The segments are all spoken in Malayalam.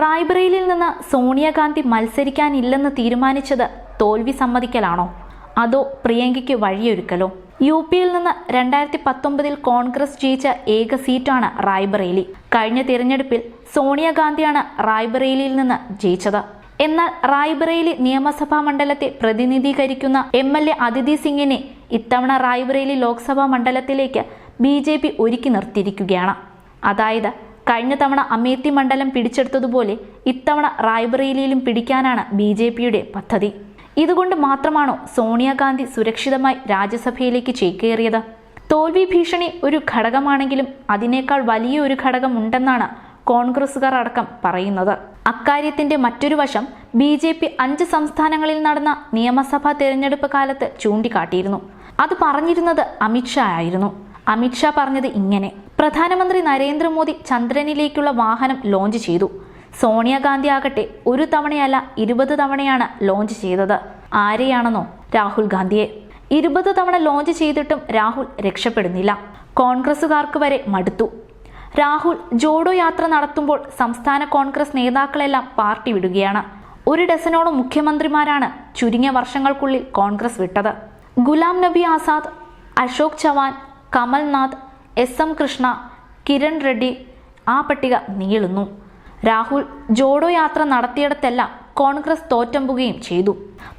റായ്ബറേലിയിൽ നിന്ന് സോണിയാഗാന്ധി മത്സരിക്കാനില്ലെന്ന് തീരുമാനിച്ചത് തോൽവി സമ്മതിക്കലാണോ? അതോ പ്രിയങ്കയ്ക്ക് വഴിയൊരുക്കലോ? യു പിയിൽ നിന്ന് രണ്ടായിരത്തി പത്തൊമ്പതിൽ കോൺഗ്രസ് ജയിച്ച ഏക സീറ്റാണ് റായ്ബറേലി. കഴിഞ്ഞ തിരഞ്ഞെടുപ്പിൽ സോണിയാഗാന്ധിയാണ് റായ്ബറേലിയിൽ നിന്ന് ജയിച്ചത്. എന്നാൽ റായ്ബറേലി നിയമസഭാ മണ്ഡലത്തെ പ്രതിനിധീകരിക്കുന്ന എം എൽ എ അതിഥി സിംഗിനെ ഇത്തവണ റായ്ബറേലി ലോക്സഭാ മണ്ഡലത്തിലേക്ക് ബി ജെ പി ഒരുക്കി നിർത്തിയിരിക്കുകയാണ്. അതായത് കഴിഞ്ഞ തവണ അമേത്തി മണ്ഡലം പിടിച്ചെടുത്തതുപോലെ ഇത്തവണ റായ്ബറേലിയിലും പിടിക്കാനാണ് ബി ജെ പിയുടെ പദ്ധതി. ഇതുകൊണ്ട് മാത്രമാണോ സോണിയാഗാന്ധി സുരക്ഷിതമായി രാജ്യസഭയിലേക്ക് ചേക്കേറിയത്? തോൽവി ഭീഷണി ഒരു ഘടകമാണെങ്കിലും അതിനേക്കാൾ വലിയ ഒരു ഘടകം ഉണ്ടെന്നാണ് കോൺഗ്രസുകാർ അടക്കം പറയുന്നത്. അക്കാര്യത്തിന്റെ മറ്റൊരു വശം ബി ജെ പി അഞ്ച് സംസ്ഥാനങ്ങളിൽ നടന്ന നിയമസഭാ തെരഞ്ഞെടുപ്പ് കാലത്ത് ചൂണ്ടിക്കാട്ടിയിരുന്നു. അത് പറഞ്ഞിരുന്നത് അമിത്ഷാ ആയിരുന്നു. അമിത്ഷാ പറഞ്ഞത് ഇങ്ങനെ. പ്രധാനമന്ത്രി നരേന്ദ്രമോദി ചന്ദ്രനിലേക്കുള്ള വാഹനം ലോഞ്ച് ചെയ്തു. സോണിയാഗാന്ധി ആകട്ടെ ഒരു തവണയല്ല ഇരുപത് തവണയാണ് ലോഞ്ച് ചെയ്തത്. ആരെയാണെന്നോ രാഹുൽ ഗാന്ധിയെ. ഇരുപത് തവണ ലോഞ്ച് ചെയ്തിട്ടും രാഹുൽ രക്ഷപ്പെടുന്നില്ല. കോൺഗ്രസുകാർക്ക് വരെ മടുത്തു. രാഹുൽ ജോഡോ യാത്ര നടത്തുമ്പോൾ സംസ്ഥാന കോൺഗ്രസ് നേതാക്കളെല്ലാം പാർട്ടി വിടുകയാണ്. ഒരു ഡസനോളം മുഖ്യമന്ത്രിമാരാണ് ചുരുങ്ങിയ വർഷങ്ങൾക്കുള്ളിൽ കോൺഗ്രസ് വിട്ടത്. ഗുലാം നബി ആസാദ് അശോക് ചവാൻ കമൽനാഥ് എസ്. എം. കൃഷ്ണ കിരൺ റെഡ്ഡി ആ പട്ടിക നീളുന്നു. രാഹുൽ ജോഡോ യാത്ര നടത്തിയിടത്തെല്ലാം കോൺഗ്രസ് തോറ്റമ്പുകയും ചെയ്തു.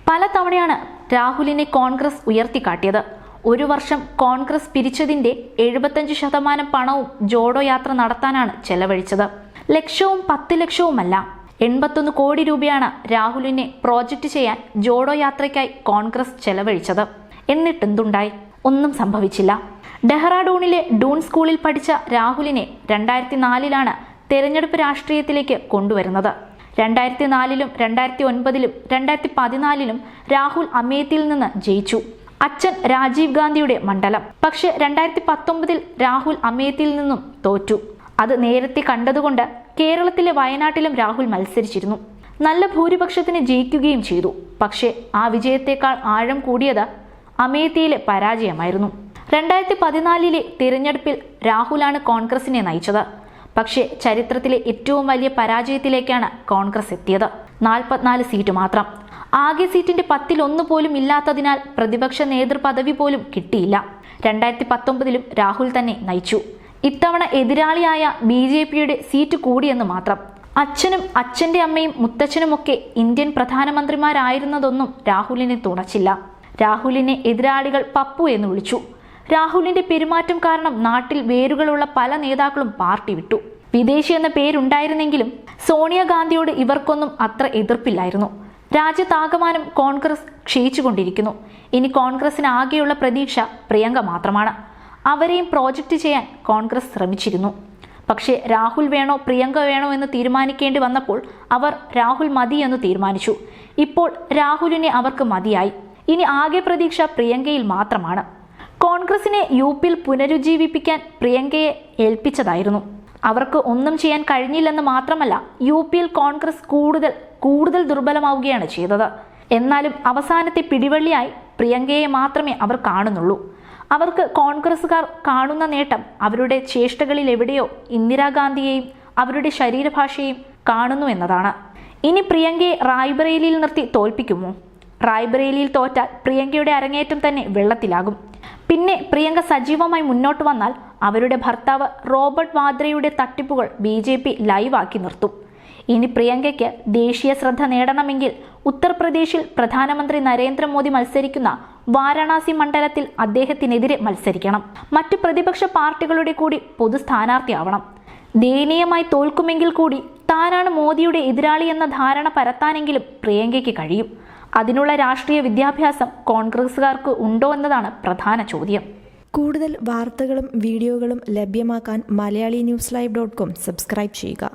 പല തവണയാണ് രാഹുലിനെ കോൺഗ്രസ് ഉയർത്തിക്കാട്ടിയത്. ഒരു വർഷം കോൺഗ്രസ് പിരിച്ചതിന്റെ എഴുപത്തഞ്ച് ശതമാനം പണവും ജോഡോ യാത്ര നടത്താനാണ് ചെലവഴിച്ചത്. ലക്ഷവും പത്ത് ലക്ഷവുമല്ല. എൺപത്തൊന്ന് കോടി രൂപയാണ് രാഹുലിനെ പ്രോജക്റ്റ് ചെയ്യാൻ ജോഡോ യാത്രയ്ക്കായി കോൺഗ്രസ് ചെലവഴിച്ചത്. എന്നിട്ടെന്തുണ്ടായി? ഒന്നും സംഭവിച്ചില്ല. ഡെഹ്റാഡൂണിലെ ഡൂൺ സ്കൂളിൽ പഠിച്ച രാഹുലിനെ രണ്ടായിരത്തി നാലിലാണ് തെരഞ്ഞെടുപ്പ് രാഷ്ട്രീയത്തിലേക്ക് കൊണ്ടുവരുന്നത്. രണ്ടായിരത്തി നാലിലും രണ്ടായിരത്തി ഒൻപതിലും രണ്ടായിരത്തി പതിനാലിലും രാഹുൽ അമേത്തിയിൽ നിന്ന് ജയിച്ചു. അച്ഛൻ രാജീവ് ഗാന്ധിയുടെ മണ്ഡലം. പക്ഷെ രണ്ടായിരത്തി പത്തൊമ്പതിൽ രാഹുൽ അമേത്തിയിൽ നിന്നും തോറ്റു. അത് നേരത്തെ കണ്ടതുകൊണ്ട് കേരളത്തിലെ വയനാട്ടിലും രാഹുൽ മത്സരിച്ചിരുന്നു. നല്ല ഭൂരിപക്ഷത്തിന് ജയിക്കുകയും ചെയ്തു. പക്ഷേ ആ വിജയത്തേക്കാൾ ആഴം കൂടിയത് അമേത്തിയിലെ പരാജയമായിരുന്നു. രണ്ടായിരത്തി പതിനാലിലെ തിരഞ്ഞെടുപ്പിൽ രാഹുലാണ് കോൺഗ്രസിനെ നയിച്ചത്. പക്ഷേ ചരിത്രത്തിലെ ഏറ്റവും വലിയ പരാജയത്തിലേക്കാണ് കോൺഗ്രസ് എത്തിയത്. നാൽപ്പത്തിനാല് സീറ്റ് മാത്രം. ആകെ സീറ്റിന്റെ പത്തിലൊന്നു പോലും ഇല്ലാത്തതിനാൽ പ്രതിപക്ഷ നേതൃപദവി പോലും കിട്ടിയില്ല. രണ്ടായിരത്തി പത്തൊമ്പതിലും രാഹുൽ തന്നെ നയിച്ചു. ഇത്തവണ എതിരാളിയായ ബി ജെ പിയുടെ സീറ്റ് കൂടിയെന്ന് മാത്രം. അച്ഛനും അച്ഛന്റെ അമ്മയും മുത്തച്ഛനുമൊക്കെ ഇന്ത്യൻ പ്രധാനമന്ത്രിമാരായിരുന്നതൊന്നും രാഹുലിനെ തുണച്ചില്ല രാഹുലിനെ എതിരാളികൾ പപ്പു എന്ന് വിളിച്ചു. രാഹുലിന്റെ പെരുമാറ്റം കാരണം നാട്ടിൽ വേരുകളുള്ള പല നേതാക്കളും പാർട്ടി വിട്ടു. വിദേശി എന്ന പേരുണ്ടായിരുന്നെങ്കിലും സോണിയാഗാന്ധിയോട് ഇവർക്കൊന്നും അത്ര എതിർപ്പില്ലായിരുന്നു. രാജ്യത്താകമാനം കോൺഗ്രസ് ക്ഷയിച്ചുകൊണ്ടിരിക്കുന്നു. ഇനി കോൺഗ്രസിന് ആകെയുള്ള പ്രതീക്ഷ പ്രിയങ്ക മാത്രമാണ്. അവരെയും പ്രോജക്റ്റ് ചെയ്യാൻ കോൺഗ്രസ് ശ്രമിച്ചിരുന്നു. പക്ഷേ രാഹുൽ വേണോ പ്രിയങ്ക വേണോ എന്ന് തീരുമാനിക്കേണ്ടി വന്നപ്പോൾ അവർ രാഹുൽ മതി എന്ന് തീരുമാനിച്ചു. ഇപ്പോൾ രാഹുലിനെ അവർക്ക് മതിയായി. ഇനി ആകെ പ്രതീക്ഷ പ്രിയങ്കയിൽ മാത്രമാണ്. കോൺഗ്രസിനെ യു പിയിൽ പുനരുജ്ജീവിപ്പിക്കാൻ പ്രിയങ്കയെ ഏൽപ്പിച്ചതായിരുന്നു. അവർക്ക് ഒന്നും ചെയ്യാൻ കഴിഞ്ഞില്ലെന്ന് മാത്രമല്ല യു പിയിൽ കോൺഗ്രസ് കൂടുതൽ കൂടുതൽ ദുർബലമാവുകയാണ് ചെയ്തത്. എന്നാലും അവസാനത്തെ പിടിവള്ളിയായി പ്രിയങ്കയെ മാത്രമേ അവർ കാണുന്നുള്ളൂ. അവർക്ക് കോൺഗ്രസ്സുകാർ കാണുന്ന നേട്ടം അവരുടെ ചേഷ്ടകളിൽ എവിടെയോ ഇന്ദിരാഗാന്ധിയെയും അവരുടെ ശരീരഭാഷയെയും കാണുന്നു എന്നതാണ്. ഇനി പ്രിയങ്കയെ റായ്ബറേലിയിൽ നിർത്തി തോൽപ്പിക്കുമോ? റായ്ബറേലിയിൽ തോറ്റാൽ പ്രിയങ്കയുടെ അരങ്ങേറ്റം തന്നെ വെള്ളത്തിലാകും. പിന്നെ പ്രിയങ്ക സജീവമായി മുന്നോട്ട് വന്നാൽ അവരുടെ ഭർത്താവ് റോബർട്ട് വാദ്രയുടെ തട്ടിപ്പുകൾ ബി ജെ പി ലൈവാക്കി നിർത്തും. ഇനി പ്രിയങ്കയ്ക്ക് ദേശീയ ശ്രദ്ധ നേടണമെങ്കിൽ ഉത്തർപ്രദേശിൽ പ്രധാനമന്ത്രി നരേന്ദ്രമോദി മത്സരിക്കുന്ന വാരണാസി മണ്ഡലത്തിൽ അദ്ദേഹത്തിനെതിരെ മത്സരിക്കണം. മറ്റു പ്രതിപക്ഷ പാർട്ടികളുടെ കൂടി പൊതു സ്ഥാനാർത്ഥിയാവണം. ദയനീയമായി തോൽക്കുമെങ്കിൽ കൂടി താനാണ് മോദിയുടെ എതിരാളി എന്ന ധാരണ പരത്താനെങ്കിലും പ്രിയങ്കയ്ക്ക് കഴിയും. അതിനുള്ള രാഷ്ട്രീയ വിദ്യാഭ്യാസം കോൺഗ്രസുകാർക്ക് ഉണ്ടോ എന്നതാണ് പ്രധാന ചോദ്യം. കൂടുതൽ വാർത്തകളും വീഡിയോകളും ലഭ്യമാക്കാൻ Malayali news live dot com subscribe ചെയ്യുക.